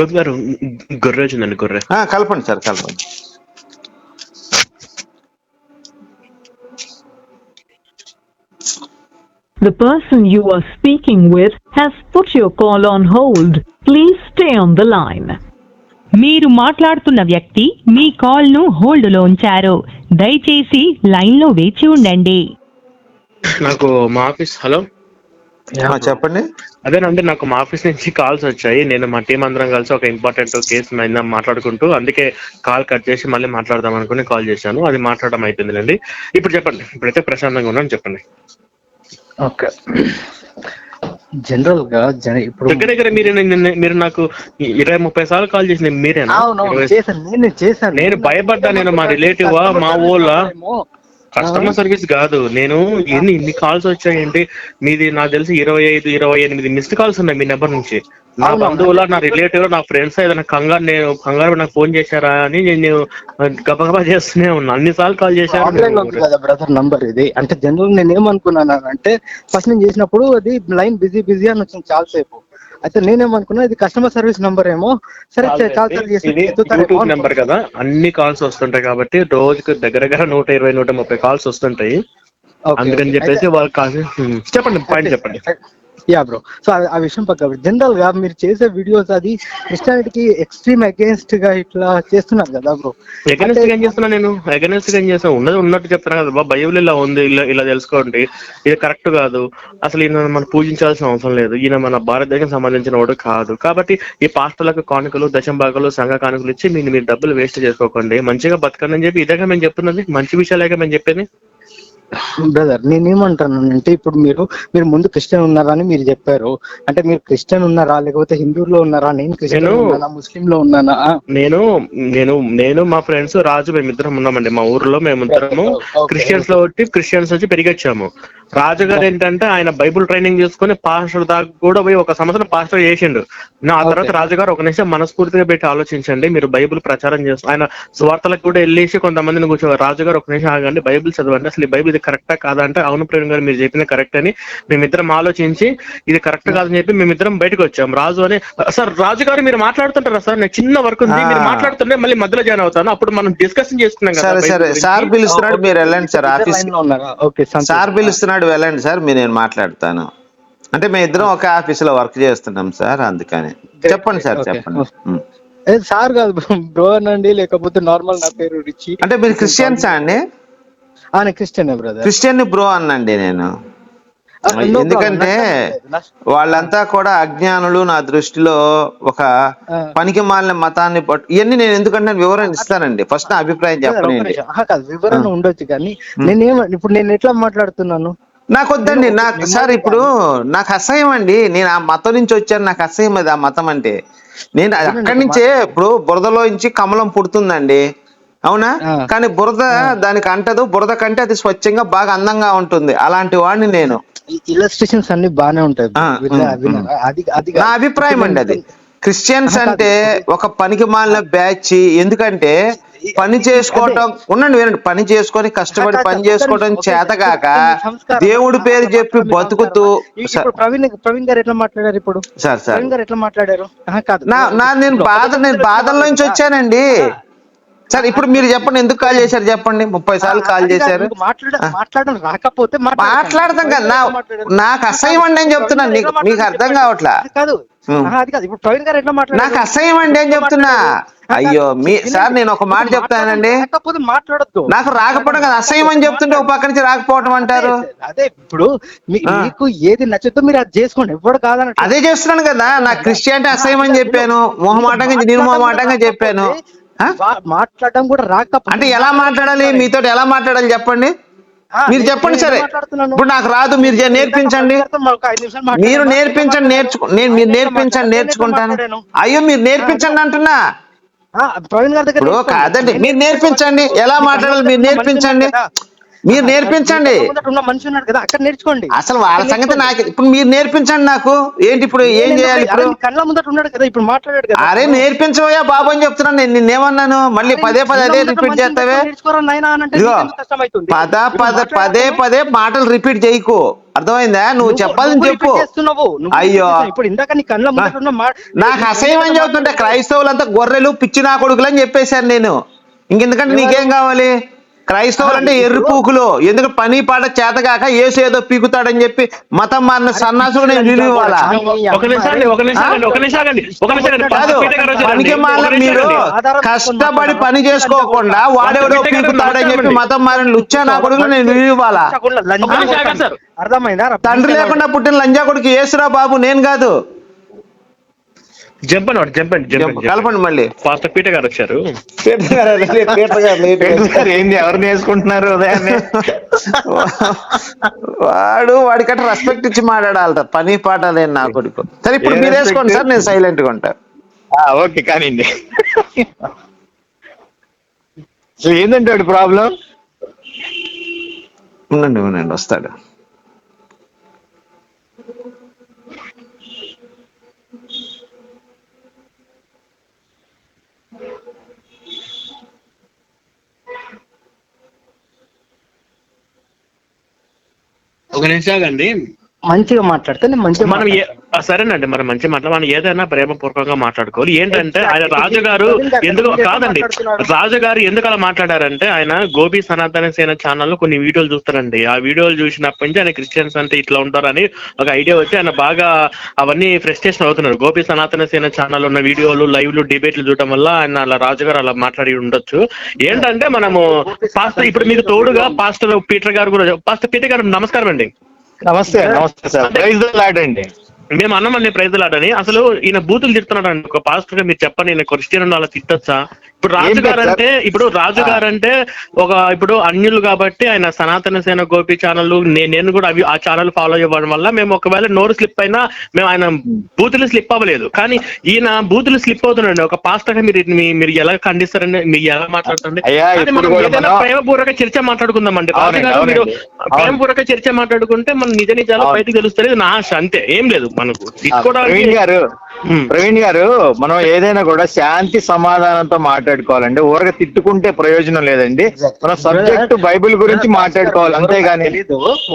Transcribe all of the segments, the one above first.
గోపి గారు గొర్రె వచ్చిందండి గొర్రె. ఆ, కలపండి సార్ కలపండి. The person you are speaking with has put your call on hold. Please stay on the line. మీరు మాట్లాడుతున్న వ్యక్తి మీ కాల్ను హోల్డ్లో ఉంచారు. దయచేసి లైన్లో వేచి ఉండండి. నాకు మా ఆఫీస్ హలో. చెప్పండి. అదేనండి నాకు మా ఆఫీస్ నుంచి కాల్స్ వచ్చాయి. నేను మా టీం అందరం కలిసి ఒక ఇంపార్టెంట్ కేసు మీద మాట్లాడుకుంటూ అందుకే కాల్ కట్ చేసి మళ్ళీ మాట్లాడదాం అనుకుని కాల్ చేశాను. అది మాట్లాడడం అయిపోయిందిలేండి. ఇప్పుడు చెప్పండి ఇప్పుడైతే ప్రశాంతంగా ఉన్నాను చెప్పండి. ఓకే. జనరల్గా జన ఇప్పుడు దగ్గర దగ్గర మీరు మీరు నాకు ఇరవై ముప్పై సార్లు కాల్ చేసింది మీరేనా? నేను చేశాను. నేను భయపడ్డా, నేను మా ఆ, మా ఊళ్ళ? కస్టమర్ సర్వీస్ కాదు. నేను ఎన్ని ఇన్ని కాల్స్ వచ్చాయండి మీది నాకు తెలిసి ఇరవై ఐదు ఇరవై ఎనిమిది మిస్డ్ కాల్స్ ఉన్నాయి మీ నెంబర్ నుంచి. నా. బంధువుల నా రిలేటివ్ నా ఫ్రెండ్స్ ఏదైనా కంగారు నేను కంగారు నాకు ఫోన్ చేశారా అని నేను గబగబా చేస్తూనే ఉన్నా. అన్ని సార్లు కాల్ కదా బ్రదర్ నంబర్ ఇది. అంటే జనరల్ నేను ఏమనుకున్నాను అంటే ఫస్ట్ నేను చేసినప్పుడు అది లైన్ బిజీ బిజీ అని వచ్చింది చాలా సేపు అయితే నేనేమనుకున్నా ఇది కస్టమర్ సర్వీస్ నంబర్ ఏమో. సరే యూట్యూబ్ నెంబర్ కదా. అన్ని కాల్స్ వస్తుంటాయి కాబట్టి రోజుకి దగ్గర దగ్గర నూట ఇరవై నూట ముప్పై కాల్స్ వస్తుంటాయి. అందుకని. చెప్పేసి వాళ్ళు కాల్ చెప్పండి పాయింట్ చెప్పండి. యా బ్రో సో ఆ విషయం పక్క. జనరల్గా మీరు చేసే వీడియోస్ అది క్రిస్టియానిటీకి ఎక్స్ట్రీమ్ అగేన్స్ట్గా ఇట్లా చేస్తున్నారు కదా బ్రో ఎగనెస్ట్ ఏం చేస్తున్నా నేను? ఎగనెస్ట్ ఏం చేస్తాను ఉన్నది ఉన్నట్టు చెప్తాను కదా బా బైబిల్ ఇలా ఉంది ఇలా ఇలా తెలుసుకోండి. ఇది కరెక్ట్ కాదు. అసలు ఈయన మనం పూజించాల్సిన అవసరం లేదు. ఈయన మన భారతదేశం సంబంధించిన వాడు కాదు. కాబట్టి ఈ పాస్టర్లకు కానుకలు దశం భాగాలు సంఘ కానుకలు ఇచ్చి మీరు మీరు డబ్బులు వేస్ట్ చేసుకోకండి. మంచిగా బతకండి అని చెప్పి ఇదేగా మేము చెప్తున్నది? మంచి విషయాలేగా మేము చెప్పేది? బ్రదర్ నేనేమంటాను అంటే ఇప్పుడు మీరు మీరు ముందు క్రిస్టియన్ ఉన్నారా అని మీరు చెప్పారు. అంటే మీరు క్రిస్టియన్ ఉన్నారా లేకపోతే హిందూలో ఉన్నారా? నేను క్రిస్టియన్ నేను- ఉన్నానా ముస్లిం లో ఉన్నానా నేను నేను నేను మా ఫ్రెండ్స్ రాజు మేమిద్దరం ఉన్నామండి. మా ఊర్లో మేమిద్దరము. క్రిస్టియన్స్లో క్రిస్టియన్స్ వచ్చి పెరిగొచ్చాము. రాజు గారు ఏంటంటే ఆయన బైబుల్ ట్రైనింగ్ చేసుకుని పాస్టర్ దాకా కూడా పోయి ఒక సంవత్సరం పాస్టర్ చేసిండు. నా ఆ తర్వాత Okay. రాజు గారు ఒక నిమిషం మనస్ఫూర్తిగా పెట్టి ఆలోచించండి. మీరు బైబిల్ ప్రచారం చేస్తూ ఆయన స్వార్థలకు కూడా వెళ్ళేసి కొంతమందిని కూర్చో రాజు గారు ఒక నిమిషం ఆగండి. బైబిల్ చదవండి. అసలు ఈ బైబిల్ ఇది కరెక్టా కాదా అంటే అవును ప్రేమ్ గారు మీరు చెప్పింది కరెక్ట్ అని మేమిద్దరం ఆలోచించి ఇది కరెక్ట్ కాదని చెప్పి మేమిద్దరం బయటకు వచ్చాం. రాజు అని సార్ రాజు గారు మీరు మాట్లాడుతుంటారా సార్? నాకు చిన్న వర్క్ ఉంది. మీరు. మాట్లాడుతుంటే మళ్ళీ మధ్యలో జాయిన్ అవుతాను. అప్పుడు మనం డిస్కషన్ చేసుకున్నాం కదా సరే సరే. పిలుస్తున్నాడు మీరు వెళ్ళండి సార్. Office okay. సార్ పిలుస్తున్నాడు వెళ్ళండి సార్. మీరు నేను మాట్లాడతాను. అంటే మేము ఇద్దరం ఒక ఆఫీస్లో వర్క్ చేస్తున్నాం సార్ అందుకని. చెప్పండి సార్. చెప్పండి. సార్ కాదు బ్రో అనండి లేకపోతే నార్మల్ నా పేరు రిచి. అంటే మీరు క్రిస్టియన్సా అండి? Christian brother? క్రిస్టియన్ బ్రో అన్నండి నేను. ఎందుకంటే వాళ్ళంతా కూడా అజ్ఞానులు నా దృష్టిలో ఒక. పనికి మాలిన మతాన్ని పట్టు ఇవన్నీ నేను ఎందుకంటే నేను వివరణ ఇస్తానండి. ఫస్ట్ నా అభిప్రాయం చెప్పండి. కాదు వివరణ ఉండొచ్చు కానీ నేనేమ ఇప్పుడు నేను ఎట్లా మాట్లాడుతున్నాను? నాకు వద్దండి నాకు సార్ ఇప్పుడు నాకు అసహ్యం అండి. నేను ఆ మతం నుంచి వచ్చాను నాకు అసహ్యం అది ఆ మతం అంటే. నేను అక్కడి నుంచే ఇప్పుడు బురదలో నుంచి కమలం పుడుతుందండి. అవునా. కానీ బురద దానికి అంటదు. బురద కంటే అది స్వచ్ఛంగా బాగా అందంగా ఉంటుంది. అలాంటి వాడిని నేను. ఇలస్ట్రేషన్స్ అన్ని బాగానే ఉంటాయి. నా అభిప్రాయం అండి అది. క్రిస్టియన్స్ అంటే ఒక పనికి మాలిన బ్యాచ్. ఎందుకంటే పని చేసుకోవటం ఉండండి వినండి. పని చేసుకొని కష్టపడి పని చేసుకోవడం చేతగాక దేవుడి పేరు చెప్పి బతుకుతూ ప్రవీణ్ ప్రవీణ్ గారు ఎట్లా మాట్లాడారు ఇప్పుడు? Sir sir. ప్రవీణ్ గారు ఎట్లా మాట్లాడారు? కాదు. నా నేను బాధ నేను బాధల్లో నుంచి వచ్చానండి. సార్ ఇప్పుడు మీరు చెప్పండి ఎందుకు కాల్ చేశారు చెప్పండి? ముప్పై సార్లు కాల్ చేశారు. మాట్లాడడం రాకపోతే. మాట్లాడతాం కదా నాకు అసహ్యం అండి అని చెప్తున్నాను నీకు మీకు అర్థం కావట్లా? అది కాదు. ఉమ్. ఆహా, అది కాదు. ఇప్పుడు ప్రవీణ్ గారు ఎట్లా మాట్లాడారు? నాకు అసహ్యం అండి అని చెప్తున్నా. అయ్యో మీ సార్ నేను ఒక మాట చెప్తానండి మాట్లాడొద్దు. నాకు రాకపోవడం కదా అసహ్యం అని చెప్తుంటే ఒక పక్క నుంచి రాకపోవడం అంటారు. అదే ఇప్పుడు. మీకు ఏది నచ్చుతో మీరు అది చేసుకోండి. ఎవరు కాదని అదే చేస్తున్నాను కదా నాకు క్రిస్టియానిటీ అసహ్యం అని చెప్పాను. మొహమాటంగా నిర్మోహమాటంగా చెప్పాను. ఆ? మాట్లాడడం కూడా రాకపోతే అంటే ఎలా మాట్లాడాలి? మీతో ఎలా మాట్లాడాలి చెప్పండి? మీరు చెప్పండి సరే. ఇప్పుడు నాకు రాదు మీరు నేర్పించండి. మీరు నేర్పించండి నేర్చుకో నేను మీరు నేర్పించండి నేర్చుకుంటాను. అయ్యో మీరు నేర్పించండి అంటున్నా. ప్రవీణ్ గారి దగ్గర. కాదండి మీరు నేర్పించండి. ఎలా మాట్లాడాలి మీరు నేర్పించండి. మీరు నేర్పించండి. మనిషి ఉన్నాడు కదా అక్కడ నేర్చుకోండి. అసలు వాళ్ళ సంగతి నాకు ఇప్పుడు మీరు నేర్పించండి నాకు. ఏంటి ఇప్పుడు ఏం చేయాలి ఇప్పుడు? కళ్ళ ముందట ఉన్నాడు కదా ఇప్పుడు మాట్లాడాడు కదా. అరే నేర్పించవయ్యా బాబు అని చెప్తున్నాను. నేను నిన్నేమన్నాను? మళ్ళీ పదే పదే అదే రిపీట్ చేస్తావే? పద పద పదే పదే మాటలు రిపీట్ చేయకు. అర్థమైందా? నువ్వు చెప్పాలని చెప్పు. అయ్యో. ఇప్పుడు ఇందాక నీ కళ్ళ నాకు అసహ్యం అని చెబుతుంటే క్రైస్తవులంతా గొర్రెలు పిచ్చి నా కొడుకులు అని చెప్పేశాను నేను. ఇంకెందుకంటే నీకేం కావాలి? క్రైస్తవులు అంటే ఎర్రి పూకులు ఎందుకు పని పాట చేతగాక ఏసు ఏదో పీకుతాడని చెప్పి మతం మారిన సన్నాసులు నేను విలువ ఇవ్వాలా. పనికి మీరు. కష్టపడి పని చేసుకోకుండా వాడెవడో పీకుతాడని చెప్పి మతం మారిన లుచ్చా నా కొడుకులు నేను విలువ ఇవ్వాలా తండ్రి లేకుండా పుట్టిన లంజా కొడుకు ఏసురా బాబు నేను కాదు. జంపండి వాడు జంపండి జంపండి కలపండి మళ్ళీ. పాస్టర్ పీటర్ గారు వచ్చారు. పీటర్ గారు పీటర్ ఏంది? ఎవరిని వేసుకుంటున్నారు ఉదయాన్నే? వాడు వాడికట్ట రెస్పెక్ట్ ఇచ్చి మాట్లాడాలట. పని పాట లేని నా కొడుకు. సరే ఇప్పుడు మీరు వేసుకోండి? సార్ నేను సైలెంట్గా ఉంటా. ఆ, ఓకే అసలు ఏంటంటే వాడి ప్రాబ్లం? ఉండండి ఉండండి వస్తాడు. ఒక నిమిషం ఆగండి. మంచిగా మాట్లాడితే నేను మంచిగా మనం ఏ- సరేనండి మనం మంచి మాట మనం ఏదైనా ప్రేమపూర్వకంగా మాట్లాడుకోవాలి. ఏంటంటే ఆయన రాజుగారు ఎందుకు కాదండి రాజుగారు ఎందుకు అలా మాట్లాడారంటే ఆయన గోపి సనాతన సేన ఛానల్లో కొన్ని వీడియోలు చూస్తారండి. ఆ వీడియోలు చూసినప్పటి నుంచి ఆయన క్రిస్టియన్స్ అంటే ఇట్లా ఉంటారని ఒక ఐడియా వచ్చి ఆయన బాగా అవన్నీ ఫ్రస్ట్రేషన్ అవుతున్నారు. గోపి సనాతన సేన ఛానల్ ఉన్న వీడియోలు లైవ్లు డిబేట్లు చూడటం వల్ల ఆయన అలా రాజుగారు అలా మాట్లాడి ఉండొచ్చు. ఏంటంటే మనము పాస్టర్ ఇప్పుడు మీకు తోడుగా పాస్టర్ పీటర్ గారు కూడా పాస్టర్ పీటర్ గారు నమస్కారం అండి నమస్తే నమస్తే సార్. ప్రైజ్ లాడండి మేము అన్నామండి ప్రైజులాడని అసలు ఈయన బూతులు తిడుతున్నాడు అండి ఒక పాస్టర్గా మీరు చెప్పండి ఈయన క్రిస్టియన్ అలా తిట్టొచ్చా? ఇప్పుడు రాజు ఏం గారు లేదు అంటే ఇప్పుడు రాజు గారు అంటే ఒక ఇప్పుడు అన్యులు కాబట్టి ఆయన సనాతన సేన గోపి ఛానల్ నేను కూడా అవి ఆ ఛానల్ ఫాలో అవ్వడం వల్ల మేము ఒకవేళ నోరు స్లిప్ అయినా మేము ఆయన బూతులు స్లిప్ అవ్వలేదు. కానీ ఈయన బూతులు స్లిప్ అవుతున్నాడు ఒక పాస్టర్గా మీరు మీరు ఎలా ఖండిస్తారండి మీరు ఎలా మాట్లాడుతుంది ప్రేమపూర్వక చర్చ అవునండి, గారు మీరు. ప్రేమపూర్వక చర్చ మాట్లాడుకుంటే మన నిజ నిజాలు. బయటకు తెలుస్తుంది నా ఆశ అంతే. ఏం లేదు. మనకు ప్రవీణ్ గారు. ప్రవీణ్ గారు మనం ఏదైనా కూడా శాంతి సమాధానంతో మాట్లాడుకోవాలండి. ఊరక తిట్టుకుంటే ప్రయోజనం లేదండి. మన సబ్జెక్ట్ బైబిల్ గురించి మాట్లాడుకోవాలి అంతేగాని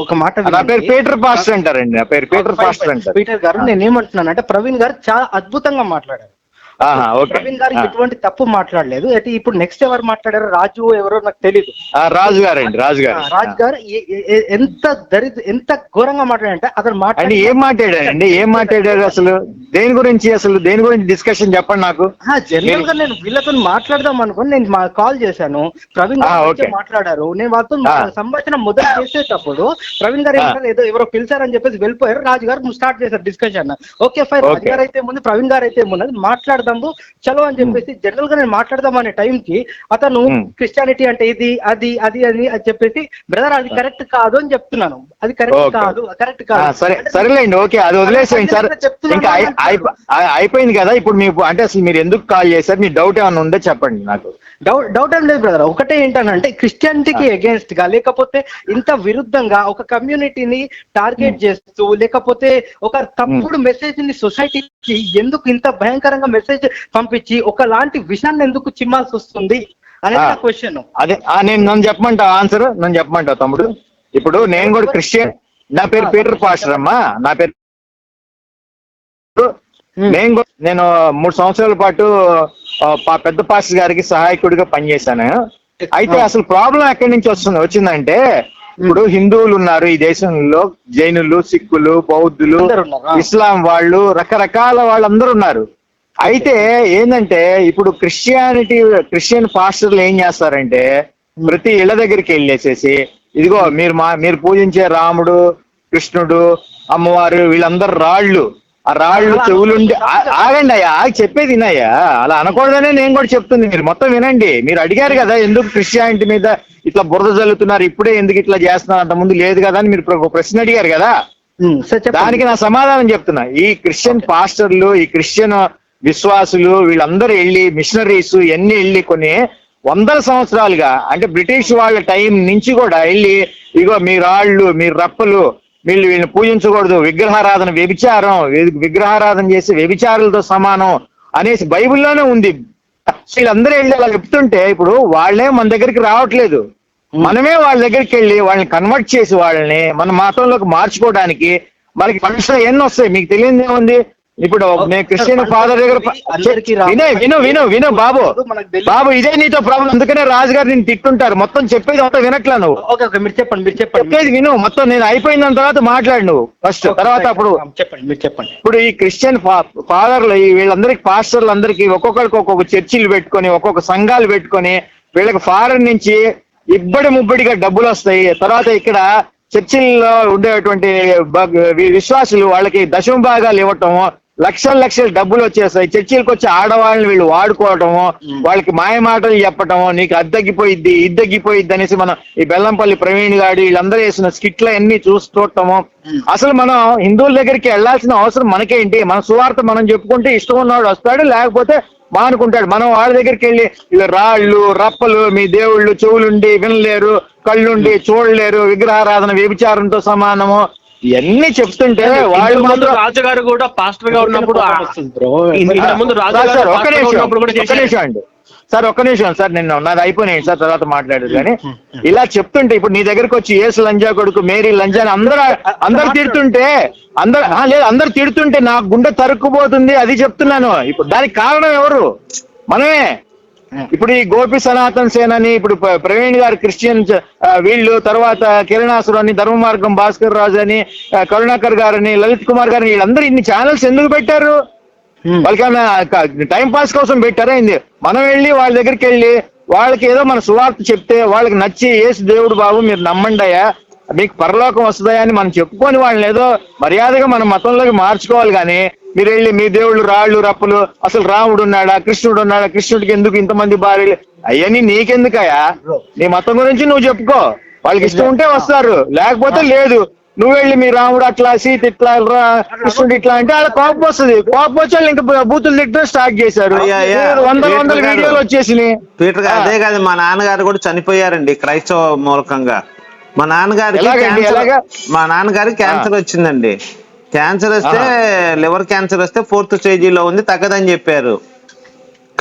ఒక మాట నా పేరు. పీటర్ పాస్టర్ అంటారండి. నా పేరు పీటర్ పాస్టర్ అంటారు. పీటర్ గారు నేను ఏమంటున్నాను అంటే ప్రవీణ్ గారు చాలా అద్భుతంగా మాట్లాడారు. ప్రవీణ్ గారు. ఎటువంటి తప్పు మాట్లాడలేదు. అయితే ఇప్పుడు నెక్స్ట్ ఎవరు మాట్లాడారు రాజు ఎవరో నాకు తెలియదు రాజు గారండి రాజు గారు. రాజు గారు ఎంత దరిద్ర ఎంత ఘోరంగా మాట్లాడంటే అతను అండి మాట్లాడి ఏం మాట్లాడారండి? ఏం మాట్లాడారు అసలు? దేని గురించి అసలు? దేని గురించి డిస్కషన్ చెప్పండి నాకు? జనరల్గా నేను వీళ్ళతో మాట్లాడదాం అనుకుని నేను కాల్ చేశాను. ప్రవీణ్ గారు మాట్లాడారు. నేను వాళ్ళతో. సంభాషణ మొదలు చేసేటప్పుడు ప్రవీణ్ గారు ఏదో ఎవరో పిలిచారని చెప్పేసి వెళ్ళిపోయారు. రాజు గారు స్టార్ట్ చేశారు డిస్కషన్ ఓకే ఫైన్ రాజు. గారు అయితే ముందు ప్రవీణ్ గారు అయితే ఉన్నది మాట్లాడదాము. చలో అని చెప్పేసి జనరల్గా నేను మాట్లాడదాం అనే టైం కి అతను. క్రిస్టియానిటీ అంటే ఇది అది అది అని అని చెప్పేసి బ్రదర్ అది కరెక్ట్ కాదు అని చెప్తున్నాను. అది కరెక్ట్. కాదు కరెక్ట్ కాదు. సరే సరేలేండి ఓకే అది వదిలేసేయండి సార్. ఇంకా అయిపోయింది కదా ఇప్పుడు మీకు అంటే అసలు మీరు ఎందుకు కాల్ చేశారు? మీ డౌట్ ఏమైనా ఉందో చెప్పండి నాకు. డౌట్ డౌట్ ఏం లేదు బ్రదర్ ఒకటే ఏంటనంటే క్రిస్టియానిటీకి అగేన్స్ట్గా లేకపోతే ఇంత విరుద్ధంగా ఒక కమ్యూనిటీని టార్గెట్ చేస్తూ లేకపోతే ఒక తప్పుడు మెసేజ్ని సొసైటీకి ఎందుకు ఇంత భయంకరంగా మెసేజ్ పంపించి ఒకలాంటి విషయాన్ని ఎందుకు చిమ్మాల్సి వస్తుంది అనేది. నా క్వశ్చన్ అదే నేను నన్ను చెప్పమంటావు ఆన్సర్ నన్ను చెప్పమంటావు తమ్ముడు? ఇప్పుడు నేను కూడా క్రిస్టియన్. నా పేరు పీటర్ పాస్టర్ అమ్మా నా పేరు నేను నేను మూడు సంవత్సరాల పాటు పెద్ద పాస్టర్ గారికి సహాయకుడిగా పనిచేశాను. అయితే అసలు ప్రాబ్లం ఎక్కడి నుంచి వస్తుంది? వచ్చిందంటే ఇప్పుడు హిందువులు ఉన్నారు ఈ దేశంలో జైనులు సిక్కులు బౌద్ధులు. ఇస్లాం వాళ్ళు రకరకాల వాళ్ళందరూ ఉన్నారు. అయితే ఏంటంటే ఇప్పుడు క్రిస్టియానిటీ క్రిస్టియన్ పాస్టర్లు ఏం చేస్తారంటే ప్రతి ఇళ్ళ దగ్గరికి వెళ్ళేసేసి ఇదిగో మీరు మా మీరు పూజించే రాముడు కృష్ణుడు అమ్మవారు వీళ్ళందరూ రాళ్ళు. ఆ రాళ్ళు చెవులుండి ఆగండి అయ్యా ఆగి చెప్పేది వినయ్యా. అలా అనకూడదనే నేను కూడా చెప్తుంది మీరు మొత్తం వినండి. మీరు అడిగారు కదా ఎందుకు క్రిస్టియానిటీ మీద ఇట్లా బురద జల్లుతున్నారు ఇప్పుడే ఎందుకు ఇట్లా చేస్తున్నారు అంత ముందు లేదు కదా అని మీరు ఒక ప్రశ్న అడిగారు కదా. దానికి నా సమాధానం చెప్తున్నా. ఈ క్రిస్టియన్ పాస్టర్లు ఈ క్రిస్టియన్ విశ్వాసులు వీళ్ళందరూ వెళ్ళి మిషనరీస్ ఎన్ని వెళ్ళి కొన్ని వందల సంవత్సరాలుగా అంటే బ్రిటిష్ వాళ్ళ టైం నుంచి కూడా వెళ్ళి ఇగో మీ రాళ్ళు మీ రప్పలు వీళ్ళు వీళ్ళని పూజించకూడదు విగ్రహారాధన వ్యభిచారం విగ్రహారాధన చేసి వ్యభిచారులతో సమానం అనేసి బైబిల్లోనే ఉంది. వీళ్ళందరూ వెళ్ళి అలా చెప్తుంటే ఇప్పుడు వాళ్ళే మన దగ్గరికి రావట్లేదు. మనమే వాళ్ళ దగ్గరికి వెళ్ళి వాళ్ళని కన్వర్ట్ చేసి వాళ్ళని మన మతంలోకి మార్చుకోవడానికి మనకి ఫండ్స్ ఎన్ని వస్తాయి. మీకు తెలియదు ఏముంది? ఇప్పుడు నేను క్రిస్టియన్ ఫాదర్ దగ్గర. విను విను విను విను బాబు. బాబు ఇదే నీతో ప్రాబ్లం అందుకనే రాజు గారు నేను తిట్టుంటారు. మొత్తం చెప్పేది మొత్తం వినట్లా నువ్వు. ఓకే ఓకే మీరు చెప్పండి మీరు చెప్పండి. చెప్పేది విను. మొత్తం నేను అయిపోయిన తర్వాత మాట్లాడు నువ్వు. ఫస్ట్ తర్వాత అప్పుడు చెప్పండి మీరు చెప్పండి. ఇప్పుడు ఈ క్రిస్టియన్ ఫాదర్లు ఈ వీళ్ళందరికి పాస్టర్లు అందరికి ఒక్కొక్కరికి ఒక్కొక్క చర్చిలు పెట్టుకొని ఒక్కొక్క సంఘాలు పెట్టుకొని వీళ్ళకి ఫారెన్ నుంచి ఇబ్బడి ముబ్బడిగా డబ్బులు వస్తాయి. తర్వాత ఇక్కడ చర్చిల్లో ఉండేటువంటి విశ్వాసులు వాళ్ళకి దశమ భాగాలు ఇవ్వటం లక్షల లక్షల డబ్బులు వచ్చేస్తాయి. చర్చిలకు వచ్చి ఆడవాళ్ళని వీళ్ళు వాడుకోవటము వాళ్ళకి మాయ మాటలు చెప్పటము నీకు అద్దగిపోయిద్ది ఇద్దగిపోయిద్ది అనేసి మనం ఈ బెల్లంపల్లి ప్రవీణ్ గాడి వీళ్ళందరూ వేసిన స్కిట్లు అన్ని చూసి చూడటము అసలు మనం హిందువుల దగ్గరికి వెళ్ళాల్సిన అవసరం మనకేంటి? మన సువార్త మనం చెప్పుకుంటే ఇష్టం ఉన్నవాడు వస్తాడు లేకపోతే మానుకుంటాడు. మనం వాళ్ళ దగ్గరికి వెళ్ళి ఇలా రాళ్ళు రప్పలు మీ దేవుళ్ళు చెవులుండి వినలేరు కళ్ళుండి చూడలేరు విగ్రహారాధన వ్యభిచారంతో సమానము ఇవన్నీ చెప్తుంటే వాళ్ళు ముందు రాజుగారు కూడా పాస్టర్గా ఉన్నప్పుడు ముందు రాజుగారు గా నిమిషం చేశారు నిమిషం అండి. సార్ ఒక్క నిమిషం సార్ నిన్న నాది అయిపోయినాయి సార్ తర్వాత మాట్లాడదు కానీ. ఇలా చెప్తుంటే ఇప్పుడు నీ దగ్గరకు వచ్చి ఏసు లంజా కొడుకు మేరీ లంజా అని అందరూ అందరు తిడుతుంటే అందరు లేదు అందరు తిడుతుంటే నా గుండె తరుక్కుపోతుంది అది చెప్తున్నాను. ఇప్పుడు దానికి కారణం ఎవరు? మనమే. ఇప్పుడు ఈ గోపి సనాతన్ సేన అని ఇప్పుడు ప్ర- ప్రవీణ్ గారు క్రిస్టియన్ వీళ్ళు తర్వాత కిరణాసురు అని ధర్మ మార్గం భాస్కర్ రాజు అని కరుణాకర్ గారని లలిత్ కుమార్ గారని వీళ్ళందరూ ఇన్ని ఛానల్స్ ఎందుకు పెట్టారు? వాళ్ళకి టైం పాస్ కోసం పెట్టారా ఏంది? మనం వెళ్ళి వాళ్ళ దగ్గరికి వెళ్ళి వాళ్ళకి ఏదో మన సువార్త చెప్తే వాళ్ళకి నచ్చి ఏసు దేవుడు బాబు మీరు నమ్మండి అయ్యా. మీకు పరలోకం వస్తుందయా అని మనం చెప్పుకొని వాళ్ళని ఏదో మర్యాదగా మన మతంలోకి మార్చుకోవాలి కానీ మీరు వెళ్ళి మీ దేవుళ్ళు రాళ్ళు రప్పులు అసలు రాముడు ఉన్నాడా కృష్ణుడు ఉన్నాడా కృష్ణుడికి ఎందుకు ఇంతమంది భార్యలు? అవన్నీ నీకెందుకయ్యా? నీ మతం గురించి నువ్వు చెప్పుకో. వాళ్ళకి ఇష్టం ఉంటే వస్తారు. లేకపోతే లేదు. నువ్వు వెళ్ళి మీ రాముడు అట్లా సీత ఇట్లా రా, కృష్ణుడు ఇట్లా అంటే వాళ్ళ కోపం వస్తుంది. కోపం వచ్చి వాళ్ళు ఇంకా బూతులు తిట్టడం స్టార్ట్ చేశారు. వందల వందల. వీడియోలు వచ్చేసినాయి. పీటర్ అదే కాదు మా నాన్నగారు కూడా చనిపోయారండి క్రైస్తవ మూలకంగా. మా నాన్నగారికి? మా నాన్నగారికి క్యాన్సర్ వచ్చిందండి. క్యాన్సర్ వస్తే లివర్ క్యాన్సర్ వస్తే ఫోర్త్ స్టేజీలో ఉంది తగ్గదని చెప్పారు.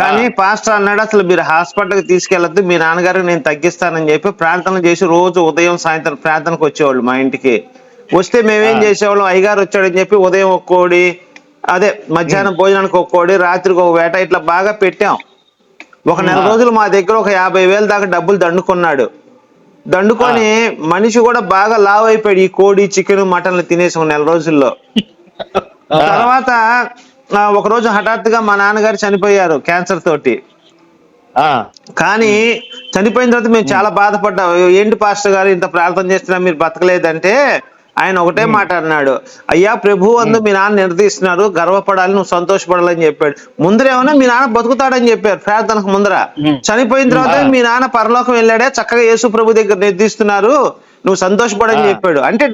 కానీ పాస్టర్ అన్నాడు అసలు మీరు హాస్పిటల్కి తీసుకెళ్ళొద్దు మీ నాన్నగారికి నేను తగ్గిస్తానని చెప్పి ప్రార్థన చేసి రోజు ఉదయం సాయంత్రం ప్రార్థనకు వచ్చేవాళ్ళు మా ఇంటికి. వస్తే మేమేం చేసేవాళ్ళం అయ్యగారు వచ్చాడని చెప్పి ఉదయం ఒక కోడి అదే మధ్యాహ్నం భోజనానికి ఒక కోడి రాత్రికి ఒక వేట ఇట్లా బాగా పెట్టాం. ఒక నెల రోజులు మా దగ్గర ఒక యాభై వేల దాకా డబ్బులు దండుకున్నాడు. దండుకొని మనిషి కూడా బాగా లావ్ అయిపోయాడు ఈ కోడి చికెన్ మటన్లు తినేసి నెల రోజుల్లో. తర్వాత ఒక రోజు హఠాత్తుగా మా నాన్నగారు చనిపోయారు క్యాన్సర్ తోటి. ఆ, కానీ చనిపోయిన తర్వాత మేము చాలా బాధపడ్డాం. ఏంటి పాస్టర్ గారు ఇంత ప్రార్థన చేస్తున్నా మీరు బతకలేదంటే ఆయన ఒకటే మాట అన్నాడు అయ్యా ప్రభు అందు మీ నాన్న నిర్దేశిస్తున్నారు గర్వపడాలి నువ్వు సంతోషపడాలని చెప్పాడు. ముందరేమన్నా మీ నాన్న బతుకుతాడని చెప్పారు ప్రార్థనకు ముందర. చనిపోయిన తర్వాత మీ నాన్న పరలోకం వెళ్ళాడే చక్కగా యేసు ప్రభు దగ్గర నిర్దిస్తున్నారు నువ్వు సంతోషపడని చెప్పాడు. అంటే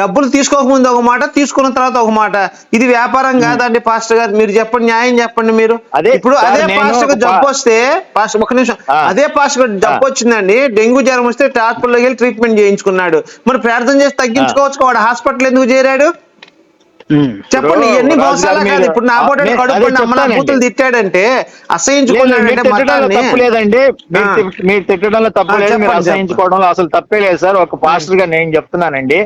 డబ్బులు తీసుకోకముందు ఒక మాట తీసుకున్న తర్వాత ఒక మాట. ఇది వ్యాపారం కాదండి పాస్టర్ గారు. మీరు చెప్పండి న్యాయం చెప్పండి మీరు. అదే ఇప్పుడు అదే పాస్టర్ జబ్బు వస్తే పాస్టర్ ఒక నిమిషం. అదే పాస్టర్ జబ్బు వచ్చిందండి డెంగ్యూ జ్వరం వస్తే హాస్పిటల్కి వెళ్ళి ట్రీట్మెంట్ చేయించుకున్నాడు. మరి ప్రార్థన చేసి తగ్గించుకోవచ్చు వాడు హాస్పిటల్ ఎందుకు చేరాడు? చెప్పండి ఇవన్నీ మోసాలా కాదు. మీరు- ఇప్పుడు నా ఆ, బోటని నేను కడుపు అదే అమ్మన చెప్తానండి. బూతులు తిట్టాడంటే అసహించుకున్నాడంటే లేదండి. మీరు తిట్టడంలో తప్పు లేదు మీరు అసహించుకోవడంలో అసలు తప్పే లేదు సార్. ఒక పాస్టర్గా నేను చెప్తున్నానండి.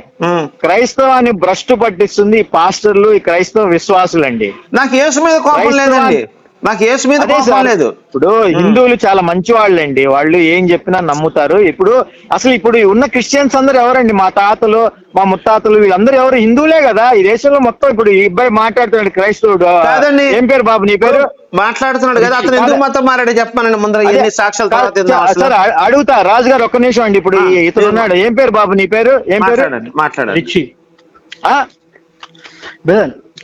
క్రైస్తవాన్ని భ్రష్టు పట్టిస్తుంది ఈ పాస్టర్లు ఈ క్రైస్తవ విశ్వాసులండి. నాకు యేసు మీద కోపం లేదండి. నాకు యేసు మీద కోపం లేదు. ఇప్పుడు హిందువులు చాలా మంచి వాళ్ళండి వాళ్ళు ఏం చెప్పినా నమ్ముతారు. ఇప్పుడు అసలు ఇప్పుడు ఉన్న క్రిస్టియన్స్ అందరూ ఎవరండి? మా తాతలు మా ముత్తాతలు వీళ్ళందరూ ఎవరు? హిందువులే కదా. ఈ దేశంలో మొత్తం ఇప్పుడు ఈ అబ్బాయి మాట్లాడుతున్నాడు క్రైస్తవుడు. కాదండి. ఏం పేరు బాబు? నీ పేరు? మాట్లాడుతున్నాడు కదా. అతను ఎందుకు మతం మారాడు చెప్పమనండి ముందర. ఎన్ని సాక్ష్యాల తర్వాత సార్, అడుగుతా. రాజు గారు ఒక్క నిమిషం అండి. ఇప్పుడు ఇతను ఉన్నాడు. ఏం పేరు బాబు? నీ పేరు? ఏం పేరు? మాట్లాడండి రిచి.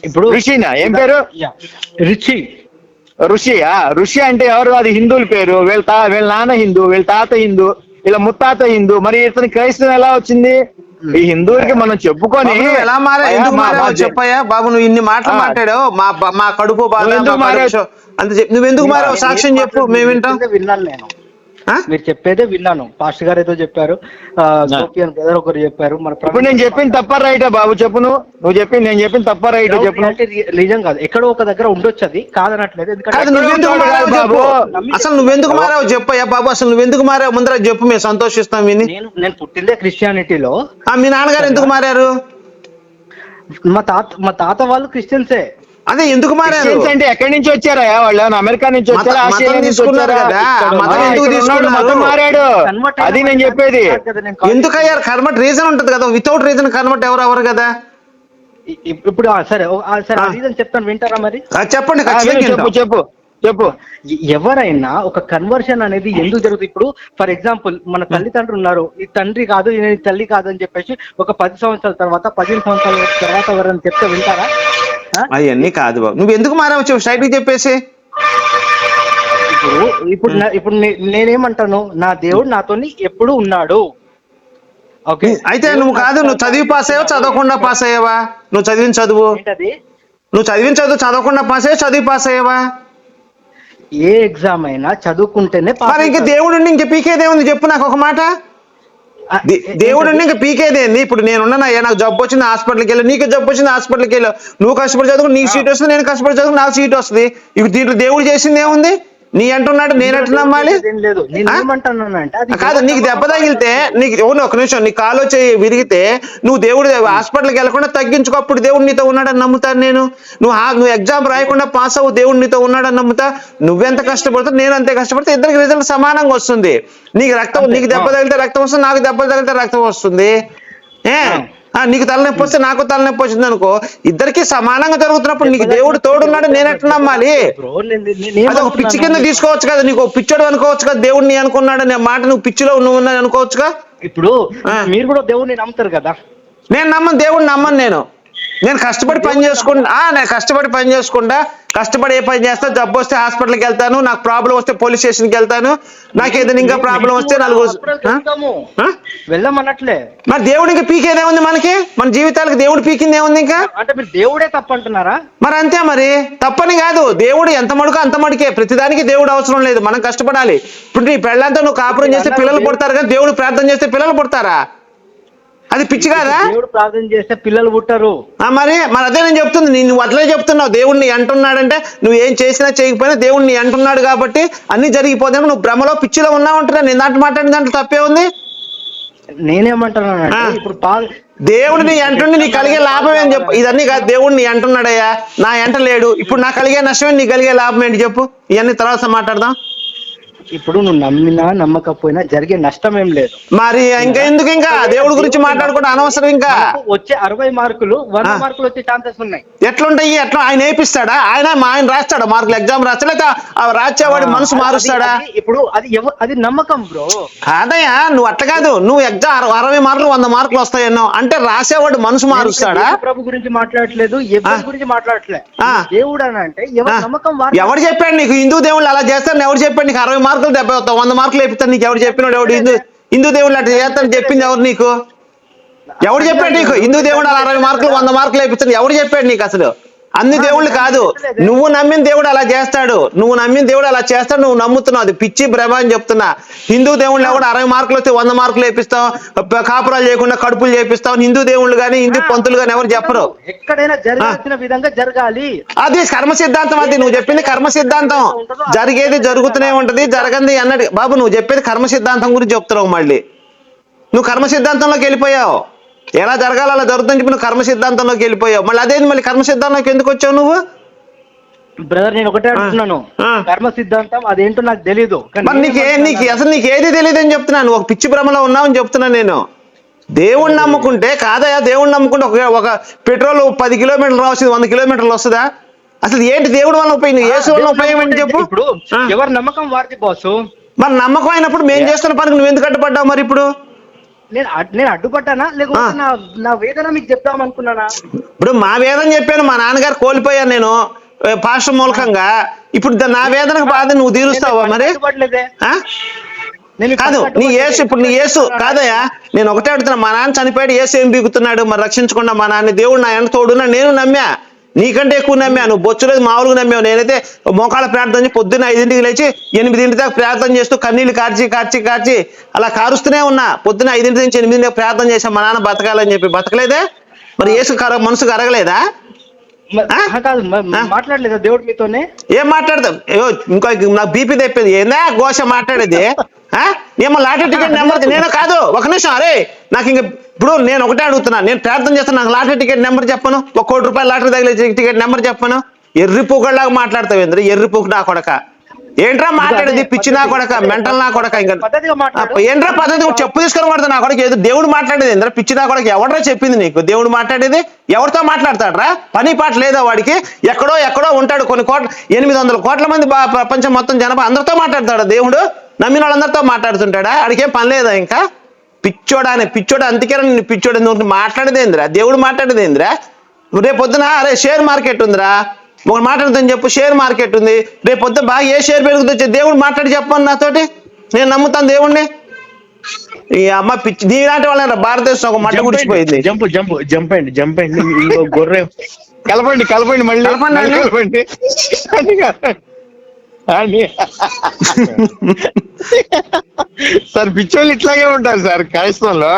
ఇప్పుడు ఋషినా ఏం పేరు? రిచి. ఋషి ఆ ఋషి అంటే ఎవరు? అది హిందువుల పేరు. వీళ్ళ తా వీళ్ళ నాన్న హిందూ వీళ్ళ తాత హిందూ వీళ్ళ ముత్తాత హిందూ. మరి ఇతని క్రైస్తవం ఎలా వచ్చింది? ఈ హిందువులకి మనం చెప్పుకొని ఎలా మారా చెప్పయ్యా. బాబు నువ్వు ఇన్ని మాటలు. మాట్లాడావు. మా మా కడుపు బాధ నువ్వు ఎందుకు మారావు? కడుపు షో- అంత చెప్పు నువ్వు ఎందుకు మారావు? సాక్ష్యం చెప్పు. మేము వింటాం. విన్నాను నేను? మీరు చెప్పేదే విన్నాను. పాస్టర్ గారు ఏదో చెప్పారు. ఆ, గోపియన్ బ్రదర్ ఒకరు చెప్పారు. మన ఇప్పుడు నేను చెప్పింది తప్ప రైటా బాబు? చెప్పు నువ్వు. నువ్వు చెప్పింది నేను చెప్పింది తప్ప రైటా చెప్పు నిజం కాదు. ఎక్కడో ఒక దగ్గర ఉండొచ్చు అది. కాదనట్లేదు. ఎందుకంటే. అసలు నువ్వెందుకు మారావు? చెప్పు అయ్యా బాబు. అసలు నువ్వెందుకు మారావు? ముందర చెప్పు మేము సంతోషిస్తాం విని. నేను నేను పుట్టిందే క్రిస్టియానిటీలో. ఆ, మీ నాన్నగారు ఎందుకు మారారు? మా తాత మా తాత వాళ్ళు క్రిస్టియన్సే. అదే ఎందుకు మారారు? అంటే ఎక్కడి నుంచి వచ్చారా? వాళ్ళు ఏమన్నా అమెరికా నుంచి వచ్చారా? ఆస్ట్రేలియా నుంచి వచ్చారా? కదా, మతం ఎందుకు తీసుకున్నారు? మతం మారాడు. అది నేను చెప్పేది. కాదు కదా నేను కాల్ ఎందుకు అయ్యారు కన్వర్ట్ రీజన్ ఉంటది కదా. వితౌట్ రీజన్ కన్వర్ట్ ఎవరు ఎవరు కదా. ఇప్పుడు సరే సరే రీజన్ చెప్తాను. వింటారా మరి? చెప్పండి చెప్పు. చెప్పు చెప్పు. ఎవరైనా ఒక కన్వర్షన్ అనేది ఎందుకు జరుగుతుంది? ఇప్పుడు ఫర్ ఎగ్జాంపుల్ మన తల్లిదండ్రులు ఉన్నారు. ఈ తండ్రి కాదు ఈ తల్లి కాదు అని చెప్పేసి ఒక పది సంవత్సరాల తర్వాత పదిహేను సంవత్సరాల తర్వాత ఎవరైనా చెప్తే వింటారా? అవన్నీ కాదు బాబు. నువ్వు ఎందుకు మారావు చెప్పు స్ట్రైట్ చెప్పేసి. ఇప్పుడు ఇప్పుడు ఇప్పుడు నేనేమంటాను నా దేవుడు నాతోని ఎప్పుడు ఉన్నాడు. ఓకే. అయితే నువ్వు కాదు నువ్వు చదివి పాస్ అయ్యావా చదవకుండా పాస్ అయ్యావా? నువ్వు చదివిన చదువు? నువ్వు చదివిన చదువు చదవకుండా పాస్ అయ్యావా చదివి పాస్ అయ్యావా? ఏ ఎగ్జామ్ అయినా చదువుకుంటేనే మరి ఇంక. దేవుడు ఇంక పీకేదే ఉంది చెప్పు నాకు ఒక మాట. దేవుడు? ఇంక పీకేదేంది ఇప్పుడు నేను ఉన్నానయ్యా నాకు జబ్బు వచ్చింది హాస్పిటల్కి వెళ్ళి. నీకు జబ్బు వచ్చింది హాస్పిటల్కి వెళ్ళి. నువ్వు కష్టపడి చదువు నీకు సీట్ వస్తుంది నేను కష్టపడి చదువు నాకు సీట్ వస్తుంది. ఇప్పుడు దీంట్లో దేవుడు చేసింది ఏముంది? నీ అంటున్నాడు నేను ఎట్లా నమ్మాలి కాదు నీకు దెబ్బ తగిలితే నీకు అవును ఒక నిమిషం నీ కాలు వచ్చి విరిగితే నువ్వు దేవుడు హాస్పిటల్కి వెళ్ళకుండా తగ్గించుకో అప్పుడు దేవుడు నీతో ఉన్నాడని నమ్ముతాను నేను. నువ్వు నువ్వు ఎగ్జామ్ రాయకుండా పాస్ అవ్వు దేవుడు నీతో ఉన్నాడని నమ్ముతా. నువ్వెంత కష్టపడతావు నేను అంతే కష్టపడితే. ఇద్దరికి రిజల్ట్ సమానంగా వస్తుంది. నీకు రక్తం నీకు దెబ్బ. తగిలితే రక్తం వస్తుంది నాకు దెబ్బ తగిలితే రక్తం వస్తుంది. ఏ? నీకు తలనొప్పి వస్తే నాకు తలనొప్పి వచ్చింది అనుకో ఇద్దరికి సమానంగా జరుగుతున్నప్పుడు నీకు దేవుడు తోడున్నాడు నేను ఎట్లా నమ్మాలి అది ఒక పిచ్చి కింద? తీసుకోవచ్చు కదా నీకు పిచ్చోడు అనుకోవచ్చు కదా దేవుడిని అనుకున్నాడు అనే మాట నువ్వు పిచ్చిలో నువ్వు అనుకోవచ్చుగా ఇప్పుడు ఆ. మీరు కూడా దేవుడిని నమ్ముతారు కదా నేను నమ్మను దేవుడిని నమ్మను నేను నేను కష్టపడి పని చేసుకుంటా ఆ, నేను కష్టపడి పని చేసుకుంటా కష్టపడి ఏ పని చేస్తా జబ్బు వస్తే హాస్పిటల్కి వెళ్తాను నాకు ప్రాబ్లం వస్తే పోలీస్ స్టేషన్కి వెళ్తాను నాకు ఏదైనా ఇంకా ప్రాబ్లం వస్తే నలుగురు. ఆ? వెళ్ళమన్నట్లే మరి దేవుడికి పీకేదే ఉంది మనకి? మన జీవితాలకు దేవుడు పీకింది ఏముంది ఇంకా? అంటే మీరు దేవుడే తప్పంటున్నారా? మరి అంతే మరి. తప్పని కాదు. దేవుడు ఎంత మడుకో అంత మడికే. ప్రతిదానికి దేవుడు అవసరం లేదు. మనం కష్టపడాలి. ఇప్పుడు నీ పెళ్ళంతా నువ్వు కాపురం చేస్తే పిల్లలు పుడతారు కానీ దేవుడు ప్రార్థన చేస్తే పిల్లలు పుడతారా? అది పిచ్చి కాదా దేవుడు ప్రార్థన చేస్తే పిల్లలు పుట్టరు. ఆ మరి మరి అదే నేను చెప్తుంది నువ్వు అట్లే చెప్తున్నావు దేవుడిని అంటున్నాడంటే నువ్వు ఏం చేసినా చేయకపోయినా దేవుడిని అంటున్నాడు కాబట్టి అన్ని జరిగిపోతే నువ్వు భ్రమలో పిచ్చిలో ఉన్నావు అంటున్నా. నేను దాంట్లో మాట్లాడిన దాంట్లో తప్పే ఉంది. ఇప్పుడు పా దేవుడిని అంటుండి నీకు కలిగే లాభం ఏం చెప్పు. ఇదన్నీ కాదు దేవుడిని అంటున్నాడయ్యా. నా ఎంట లేడు. ఇప్పుడు నాకు కలిగే నష్టమే నీకు కలిగే లాభం ఏంటి చెప్పు. ఇవన్నీ తర్వాత మాట్లాడదాం. ఇప్పుడు నువ్వు నమ్మినా నమ్మకపోయినా జరిగే నష్టం ఏం లేదు. మరి ఇంకా ఎందుకు ఇంకా? దేవుడి గురించి మాట్లాడుకుంటే అనవసరం ఇంకా. వచ్చే అరవై మార్కులు వంద. మార్కులు వచ్చే ఛాన్సెస్ ఉన్నాయి. ఎట్లుంటాయి? ఎట్లా? ఆయన వేపిస్తాడా ఆయన మా ఆయన రాస్తాడా? మార్కులు ఎగ్జామ్ రాస్తా? లేక ఆ రాసేవాడి మనసు మారుస్తాడా? ఇప్పుడు అది అది నమ్మకం బ్రో. కాదయ్యా నువ్వు అట్లా కాదు. నువ్వు ఎగ్జామ్ అరవై మార్కులు వంద మార్కులు వస్తాయన్నో అంటే రాసేవాడు మనసు మారుస్తాడా? ప్రభు గురించి మాట్లాడట్లేదు ఎవరి. గురించి మాట్లాడట్లే. ఆ. దేవుడు అని అంటే ఎవరి. నమ్మకం వారి ఎవడు చెప్పాడు నీకు? హిందూ దేవుళ్ళు అలా చేస్తాను ఎవరు చెప్పాడు నీకు? అరవై మార్కులు డెబ్బై వస్తావు వంద మార్కులు వేపిస్తాను నీకు ఎవరు చెప్పినాడు? ఎవడు హిందూ? హిందూ దేవుళ్ళు అట్లా చేస్తాను చెప్పింది ఎవరు నీకు? ఎవడు చెప్పాడు నీకు? హిందూ దేవుడు అరవై మార్కులు వంద మార్కులు వేపిస్తాను ఎవడు చెప్పాడు నీకు అసలు? అన్ని దేవుళ్ళు కాదు. నువ్వు నమ్మిన దేవుడు అలా చేస్తాడు. నువ్వు నమ్మిన దేవుడు అలా చేస్తాడు నువ్వు నమ్ముతున్నావు. అది పిచ్చి భ్రమ అని చెప్తున్నా. హిందూ దేవుళ్ళు కూడా అరవై మార్కులు వస్తే వంద మార్కులు వేపిస్తాం కాపురాలు చేయకుండా కడుపులు చేపిస్తాం హిందూ దేవుళ్ళు కానీ హిందూ పంతులు కానీ ఎవరు చెప్పరు. ఎక్కడైనా జరగాల్సిన విధంగా జరగాలి. అది కర్మ సిద్ధాంతం అది. నువ్వు చెప్పింది కర్మ సిద్ధాంతం. జరిగేది జరుగుతూనే ఉంటది జరగంది అన్నది బాబు నువ్వు చెప్పేది కర్మ సిద్ధాంతం గురించి చెప్తున్నావు మళ్ళీ. నువ్వు కర్మ సిద్ధాంతంలోకి వెళ్ళిపోయావు. ఎలా జరగాలి అలా జరుగుతుందని చెప్పి నువ్వు కర్మ సిద్ధాంతంలోకి వెళ్ళిపోయావు. మళ్ళీ అదేంది మళ్ళీ కర్మ సిద్ధాంతంలోకి ఎందుకు వచ్చావు నువ్వు? బ్రదర్ నేను ఒకటే అంటున్నాను ఆ. కర్మ సిద్ధాంతం అదేంటో నాకు తెలీదు మరి నీకు నీకు? అసలు నీకు ఏది తెలియదు అని చెప్తున్నాను ఒక పిచ్చి భ్రమలో ఉన్నావని చెప్తున్నాను నేను. దేవుణ్ణి నమ్ముకుంటే కాదయా దేవుణ్ణి నమ్ముకుంటే ఒక ఒక పెట్రోల్ పది కిలోమీటర్లు రావచ్చు వంద కిలోమీటర్లు వస్తుందా? అసలు ఏంటి దేవుడి వల్ల ఉపయోగం? యేసు వల్ల ఉపయోగం ఏంటి చెప్పు? ఇప్పుడు. ఎవరి నమ్మకం వారిది బాసు మరి నమ్మకం అయినప్పుడు మేము చేస్తున్న పనికి నువ్వు ఎందుకు అడ్డుపడ్డావు మరి ఇప్పుడు? నేను నేను అడ్డుపడ్డానా? లేకపోతే. నా నా వేదన మీకు చెప్దాం అనుకున్నానా ఇప్పుడు మా వేదన చెప్పాను మా నాన్నగారు కోల్పోయాను నేను పాస్టర్ మూలకంగా. ఇప్పుడు నా వేదనకు బాధ నువ్వు తీరుస్తావా మరి? కాదు నీ. యేసు ఇప్పుడు నీ యేసు కాదయ్యా నేను ఒకటే అడుగుతున్నా మా నాన్న చనిపోయాడు యేసు ఏం బీగుతున్నాడు మరి రక్షించకుండా మా నాన్న దేవుడు నా ఎంట తోడున్నా నేను నమ్మా. నీకంటే ఎక్కువ నమ్మాను బొచ్చు బొచ్చులేదు మామూలుగా నమ్మావు. నేనైతే మోకాళ్ళ ప్రార్థన చేసి పొద్దున్న ఐదింటికి లేచి ఎనిమిదింటి దాకా ప్రార్థన చేస్తూ కన్నీళ్ళు కార్చి కార్చి కార్చి అలా కారుస్తూనే ఉన్నా. పొద్దున్న ఐదింటి నుంచి ఎనిమిది ప్రార్థన చేశా మా నాన్న బతకాలని చెప్పి. బతకలేదే? మరి ఏసు కర మనసు కరగలేదా కాదు? మాట్లాడలేదా దేవుడు మీతోనే? ఏం మాట్లాడతాం? ఇంకో నాకు బీపీ తెప్పేది. ఏందా? ఘోష మాట్లాడేది? ఏమో లాటరీ టికెట్ నెంబర్ నేను కాదు. ఒక నిమిషం అరే నాకు ఇంక ఇప్పుడు నేను ఒకటే అడుగుతున్నా. నేను ప్రార్థన చేస్తాను నాకు లాటరీ టికెట్ నెంబర్ చెప్పను. ఒక కోటి రూపాయలు లాటరీ తగిలే టికెట్ నెంబర్ చెప్పను. ఎర్రి పూకళ్ళలాగా మాట్లాడతావు ఏంద్ర ఎర్రి పూకు నా కొడక. ఏంట్రా మాట్లాడేది? పిచ్చి నా కొడక మెంటల్ నా కొడక ఇంకా. ఏంట్రా పద్ధతి? చెప్పు తీసుకొని కొడతా నా కొడక. ఏదో దేవుడు మాట్లాడేది ఏంద్ర? పిచ్చి నా కొడక. ఎవడరా చెప్పింది నీకు? దేవుడు మాట్లాడేది? ఎవరితో మాట్లాడతాడ్రా? పని పాట లేదా వాడికి? ఎక్కడో ఎక్కడో ఉంటాడు కొన్ని కోట్ల ఎనిమిది వందల కోట్ల మంది ప్రపంచం మొత్తం జనాభా అందరితో మాట్లాడతాడా దేవుడు? నమ్మిన వాళ్ళందరితో మాట్లాడుతుంటాడా? ఆడికేం పని లేదా ఇంకా? పిచ్చోడా అనే పిచ్చోడు అందుకే నిన్ను పిచ్చోడు మాట్లాడేది ఏందిరా? దేవుడు మాట్లాడేది ఏందిరా? రేపు పొద్దున అరే షేర్ మార్కెట్ ఉందిరా. ఒక మాట్లాడుతాను చెప్పు షేర్ మార్కెట్ ఉంది. రేపు పొద్దున బాగా ఏ షేర్ పెరుగుతుందో. దేవుడు మాట్లాడి చెప్పను నాతోటి? నేను నమ్ముతాను దేవుణ్ణి. ఈ అమ్మ పిచ్చి నీలాంటి వాళ్ళ భారతదేశం ఒక మట్ట గుడిచిపోయింది జంప్ జంప్ జంప్ అయ్యండి జంప్ ఇంకో గొర్రె. కలపండి కలపండి మళ్ళీ. కలపండి అండి. అండి. సార్ పిచ్చోళ్ళు ఇట్లాగే ఉంటారు సార్ క్రైస్తవంలో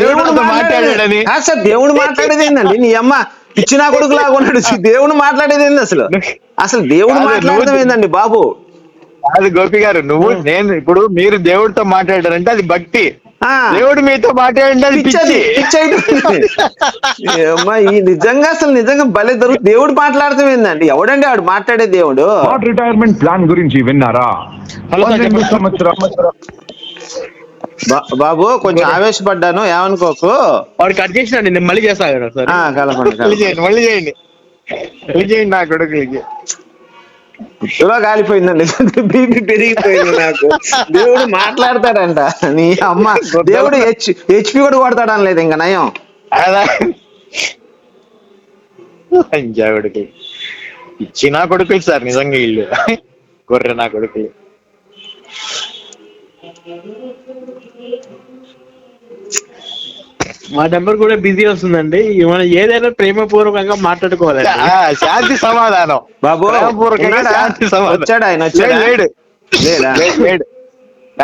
దేవుడు మాట్లాడాడని. సార్ దేవుడు మాట్లాడేది ఏందండి? నీ అమ్మ పిచ్చినా కొడుకు లాగా ఉన్నాడు. దేవుడు మాట్లాడేది ఏంది అసలు? అసలు దేవుడు మాట్లాడడం ఏందండి బాబు? అది గోపి గారు నువ్వు నేను ఇప్పుడు మీరు దేవుడితో మాట్లాడారంటే అది భక్తి. ఆ. దేవుడు మీతో మాట్లాడంటే అది పిచ్చి. ఈ నిజంగా అసలు నిజంగా భలే దొరుకు దేవుడు మాట్లాడతాం ఏందండి? ఎవడండి ఆడు మాట్లాడే దేవుడు? రిటైర్మెంట్ ప్లాన్ గురించి విన్నారా? హలో సార్, పన్నెండు చెప్పండి. సంవత్సరాలు బా- బాబు కొంచెం ఆవేశపడ్డాను ఏమనుకోకు. వాడు కట్ చేసినండి నేను మళ్ళీ చేస్తాను కలపండి మళ్ళీ చేయండి మళ్ళీ చేయండి. మళ్ళీ చేయండి నా కొడుకులకి. ఇలా కాలిపోయిందండి. బీపీ పెరిగిపోయింది నాకు. దేవుడు మాట్లాడతాడంట. నీ అమ్మ దేవుడు హెచ్ హెచ్పి కూడా కొడతాడని లేదు ఇంకా నయం. కొడుకులు. ఇచ్చి నా కొడుకులు సార్ నిజంగా ఇల్లు గొర్రె నా కొడుకులు. మా నెంబర్ కూడా బిజీ వస్తుందండి. మనం ఏదైనా ప్రేమపూర్వకంగా మాట్లాడుకోవాలి ఆ, శాంతి సమాధానం. బాబు ప్రేమపూర్వకంగా? శాంతి సమాధానం. వచ్చాడా ఆయన? వచ్చాడా? లేడు, లేడు?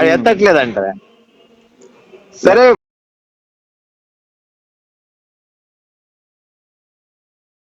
ఎత్తట్లేదంట సరే